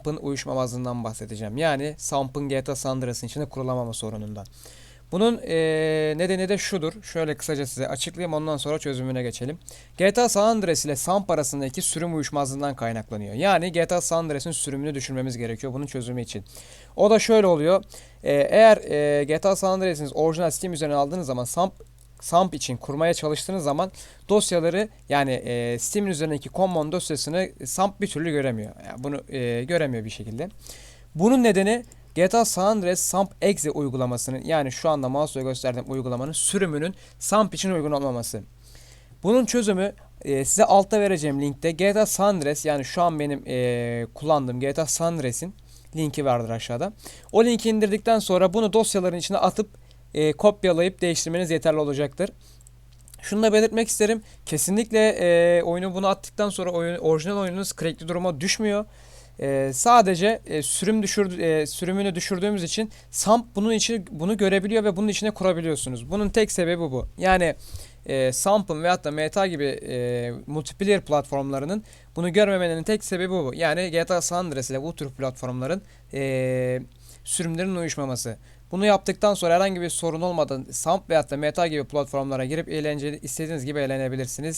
SAMP'ın uyuşmamazlığından bahsedeceğim. Yani SAMP'ın GTA San Andreas'ın içinde kurulamama sorunundan. Bunun eee, nedeni de şudur. Şöyle kısaca size açıklayayım ondan sonra çözümüne geçelim. GTA San Andreas ile SAMP arasındaki sürüm uyuşmazlığından kaynaklanıyor. Yani GTA San Andreas'ın sürümünü düşürmemiz gerekiyor bunun çözümü için. O da şöyle oluyor. Eee, eğer eee, GTA San Andreas'ın orijinal Steam üzerine aldığınız zaman SAMP SAMP için kurmaya çalıştığınız zaman dosyaları yani e, Steam'in üzerindeki common dosyasını SAMP bir türlü göremiyor. Yani bunu e, göremiyor bir şekilde. Bunun nedeni GTA San Andreas SAMP exe uygulamasının yani şu anda mouse'la gösterdiğim uygulamanın sürümünün SAMP için uygun olmaması. Bunun çözümü e, size altta vereceğim linkte GTA San Andreas yani şu an benim e, kullandığım GTA San Andreas'in linki vardır aşağıda. O linki indirdikten sonra bunu dosyaların içine atıp e, kopyalayıp değiştirmeniz yeterli olacaktır. Şunu da belirtmek isterim. Kesinlikle e, oyunu bunu attıktan sonra oyun, orijinal oyununuz crackli duruma düşmüyor. E, sadece e, sürüm düşür, e, sürümünü düşürdüğümüz için SAMP bunun için bunu görebiliyor ve bunun içine kurabiliyorsunuz. Bunun tek sebebi bu. Yani e, SAMP'ın veyahut da Meta gibi e, multiplayer platformlarının bunu görmemelerinin tek sebebi bu. Yani GTA San Andreas ile bu tür platformların e, sürümlerin uyuşmaması. Bunu yaptıktan sonra herhangi bir sorun olmadan SAMP veyahut da Meta gibi platformlara girip eğlenceli istediğiniz gibi eğlenebilirsiniz.